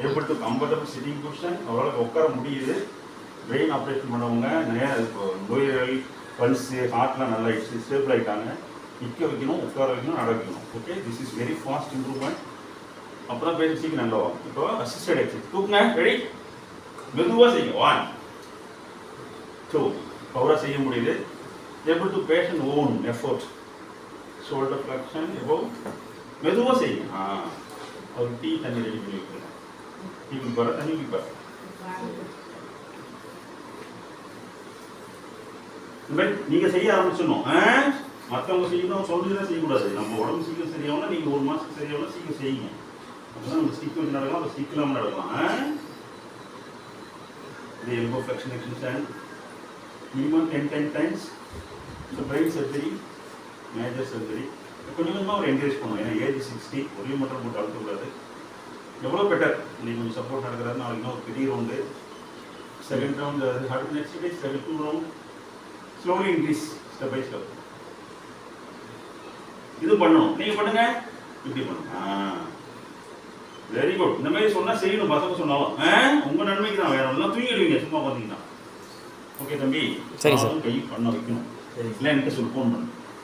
Able to comfortable sitting position அவரால் உட்கார முடியுது. பிரெயின் ஆப்ரேஷன் பண்ணவங்க நிறையா இப்போ நோய்கள் பல்ஸு ஹார்ட்லாம் நல்லா ஸ்டேபிள் ஆகிட்டாங்க நிற்க வைக்கணும் உட்கார வைக்கணும் நட வைக்கணும். Okay this is very fast improvement அப்போ தான் பேஷண்ட் நல்லா இப்போ அசிஸ்டட் எக்ஸசைஸ் தூக்குங்க ரெடி மெதுவாக செய்யும் ஒன் டூ பவராக செய்ய முடியுது. Able to patient own effort shoulder flexion elbow மெதுவாக செய்யுங்க. ஆ ஒரு டீ தண்ணி ரெடி பண்ணி வைக்கிறேன் டீ குடிப்பார தண்ணி குடிப்பார் இந்த மாதிரி செய்ய ஆரம்பிச்சிடணும். ஆ? மற்றவங்க செய்யணும் சொல்லிதான் செய்யக்கூடாது. நம்ம உடம்பு சீக்கிரம் சரியாகனா நீங்க ஒரு மாசத்துக்கு சரியாகணும் சீக்கிரம் செய்யுங்க. அப்பதான் நம்ம ஸ்டிக் வச்சு நடக்கலாம் அப்போ ஸ்டிக் இல்லாமல் நடக்கலாம். ஆ? இது elbow flexion exercise minimum ten times. Times brain surgery surgery major surgery கொஞ்சம் கொஞ்சமாக ஒரு என்கரேஜ் பண்ணுவோம் ஏன்னா ஏஜ் சிக்ஸ்டி ஒரே மட்டும் போட்டு அழுத்தக்கூடாது. எவ்வளோ பெட்டர் இன்னைக்கு கொஞ்சம் சப்போர்ட் நடக்கிறாரு நாளைக்கு இன்னும் ஒரு பெரிய ரவுண்டு செகண்ட் ரவுண்ட் அடுத்த next day second two round slowly increase step by step இது பண்ணணும் நீங்கள் பண்ணுங்க. இப்படி பண்ணுங்க ஆ. வெரி குட் இந்த மாதிரி சொன்னா செய்யணும் பசங்க சொன்னாலும். ஆ? உங்க நன்மைக்கு தான். வேற ஒன்றும் தூங்கிடுவீங்க. சும்மா பார்த்தீங்கன்னா ஓகே தம்பி. சரி, சார். நானும் கை பண்ண வைக்கணும். இல்லை என்கிட்ட சொல்லி ஃபோன் பண்ணு.